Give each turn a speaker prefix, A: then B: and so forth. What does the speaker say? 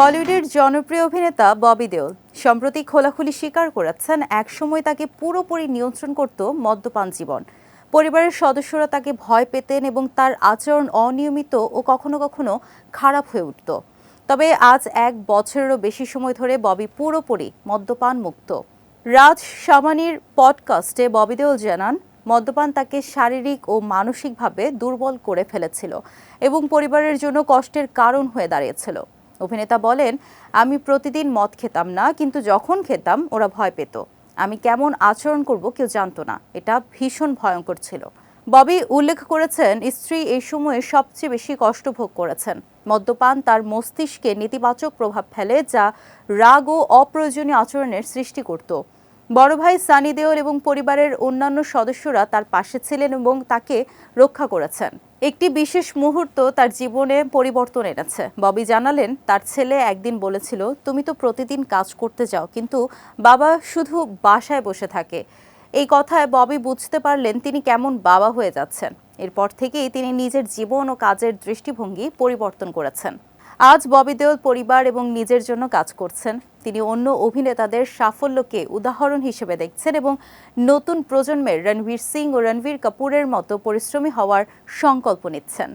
A: বলিউডের জনপ্রিয় অভিনেতা ববি দেওল। সম্প্রতি খোলাখুলি স্বীকার করেছেন, একসময় তাকে পুরোপুরি নিয়ন্ত্রণ করত মদ্যপান জীবন। পরিবারের সদস্যরা তাকে ভয় পেতেন এবং তার আচরণ অনিয়মিত ও কখনো কখনো খারাপ হয়ে উঠত। তবে আজ এক বছরেরও বেশি সময় ধরে ববি পুরোপুরি মদ্যপান মুক্ত। রাজ সামানির পডকাস্টে ববি দেওল জানান, মদ্যপান তাকে শারীরিক ও মানসিকভাবে দুর্বল করে ফেলেছিল এবং পরিবারের জন্য কষ্টের কারণ হয়ে দাঁড়িয়েছিল। অভিনেতা বলেন, আমি প্রতিদিন মদ খেতাম না, কিন্তু যখন খেতাম, ওরা ভয় পেত। আমি কেমন আচরণ করব কেউ জানতো না। এটা ভীষণ ভয়ঙ্কর ছিল। ববি উল্লেখ করেছেন, স্ত্রী এই সময়ে সবচেয়ে বেশি কষ্ট ভোগ করেছেন। মদ্যপান তার মস্তিষ্কে নেতিবাচক প্রভাব ফেলে, যা রাগ ও অপ্রয়োজনীয় আচরণের সৃষ্টি করত। বড় ভাই সানি দেওল এবং পরিবারের অন্যান্য সদস্যরা তার পাশে ছিলেন এবং তাকে রক্ষা করেছেন। একটি বিশেষ মুহূর্ত তার জীবনে পরিবর্তন এনেছে। ববি জানালেন, তার ছেলে একদিন বলেছিল, তুমি তো প্রতিদিন কাজ করতে যাও, কিন্তু বাবা শুধু বাসায় বসে থাকে। এই কথায় ববি বুঝতে পারলেন তিনি কেমন বাবা হয়ে যাচ্ছেন। এরপর থেকেই তিনি নিজের জীবন ও কাজের দৃষ্টিভঙ্গি পরিবর্তন করেছেন। আজ ববি দেওল পরিবার এবং নিজের জন্য কাজ করছেন। তিনি অন্য অভিনেতাদের সাফল্যকে উদাহরণ হিসেবে দেখছেন এবং নতুন প্রজন্মের রণবীর সিং ও রণবীর কাপুরের মতো পরিশ্রমী হওয়ার সংকল্প নিচ্ছেন।